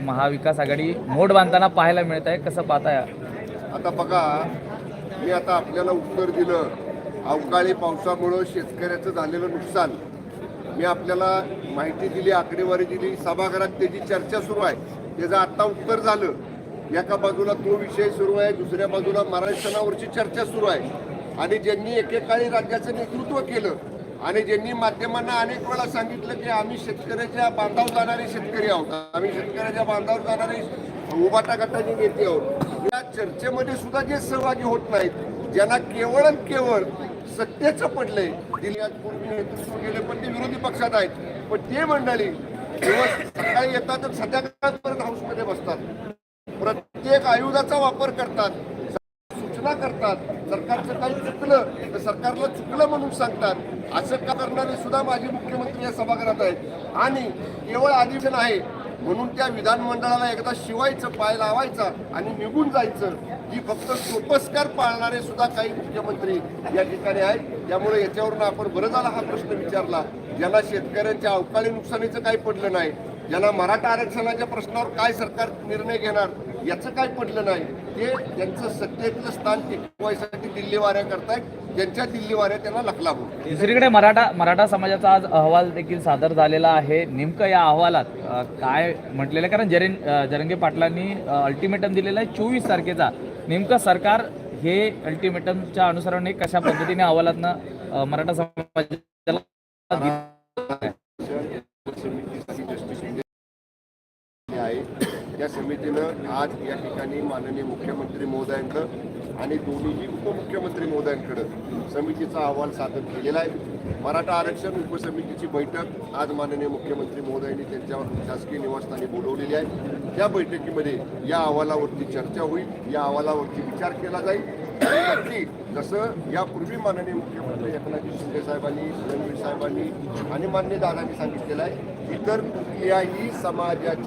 महाविकास आघाडी मोड बांधताना पाहायला मिळत आहे. कसं पाहताय? आता बघा मी आता आपल्याला उत्तर दिलं. अवकाळी पावसामुळं शेतकऱ्याचं झालेलं नुकसान. मी आपल्याला माहिती दिली आकडेवारी दिली. सभागृहात त्याची चर्चा सुरू आहे. त्याचं आत्ता उत्तर झालं. एका बाजूला तो विषय सुरू आहे दुसऱ्या बाजूला महाराष्ट्रावरची सणावरची चर्चा सुरू आहे. आणि ज्यांनी एकेकाळी राज्याचं नेतृत्व केलं आणि ज्यांनी माध्यमांना अनेक वेळा सांगितलं की आम्ही शेतकऱ्याच्या बांधावर जाणारे शेतकरी आहोत. आम्ही शेतकऱ्याच्या बांधावर जाणारे उभाटा गटाचे नेते आहोत. या चर्चेमध्ये सुद्धा जे सहभागी होत नाहीत ज्यांना केवळ आणि केवळ सत्तेचं पडलंय जिल्ह्यात पूर्वी नेतृत्व केले पण ते विरोधी पक्षात आहेत. पण ते मंडळी दिवस सकाळी येतात तर संध्याकाळपर्यंत हाऊसमध्ये बसतात. प्रत्येक आयुधाचा वापर करतात. सूचना करतात. सरकारचं काही चुकलं तर सरकारला चुकलं म्हणून सांगतात. असं का करणारे सुद्धा माजी मुख्यमंत्री या सभागृहात आहेत. आणि केवळ अधिवेशन आहे म्हणून त्या विधानमंडळाला एकदा शिवायचं पाय लावायचा आणि निघून जायचं. की फक्त सोपस्कार पाळणारे सुद्धा काही मुख्यमंत्री या ठिकाणी आहेत. त्यामुळे याच्यावरून आपण बरं झाला हा प्रश्न विचारला. ज्याला शेतकऱ्यांच्या अवकाळी नुकसानीचं काही पडलं नाही ज्यांना मराठा आरक्षणाच्या प्रश्नावर काय सरकार निर्णय घेणार याचं काय पडलं नाही. ते त्यांचं सत्तेतलं स्थान टिकवायसाठी दिल्ली वाऱ्या करतायत. ज्यांच्या दिल्ली वाऱ्या त्यांना लखलाभ दुसरीकडे मराठा मराठा समाजाचा आज अहवाल देखील सादर झालेला आहे. नेमकं या अहवालात काय म्हटलेलं आहे? कारण जरेन जरंगे पाटलांनी अल्टिमेटम दिलेला आहे चोवीस तारखेचा. नेमकं सरकार हे अल्टिमेटमच्या अनुसरण कशा पद्धतीने अहवालातनं मराठा समाजाला दिलं? आहे त्या समितीनं आज या ठिकाणी माननीय मुख्यमंत्री महोदयांकडं आणि दोन्हीही उपमुख्यमंत्री महोदयांकडं समितीचा अहवाल सादर केलेला आहे. मराठा आरक्षण उपसमितीची बैठक आज माननीय मुख्यमंत्री महोदयांनी त्यांच्या शासकीय निवासस्थानी बोलवलेली आहे. त्या बैठकीमध्ये या अहवालावरती चर्चा होईल. या अहवालावरती विचार केला जाईल. नक्की जसं यापूर्वी माननीय मुख्यमंत्री एकनाथजी शिंदे साहेबांनी रणवीर साहेबांनी आणि मान्य दादांनी सांगितलेलं आहे इतर कुठल्याही समाजाच्या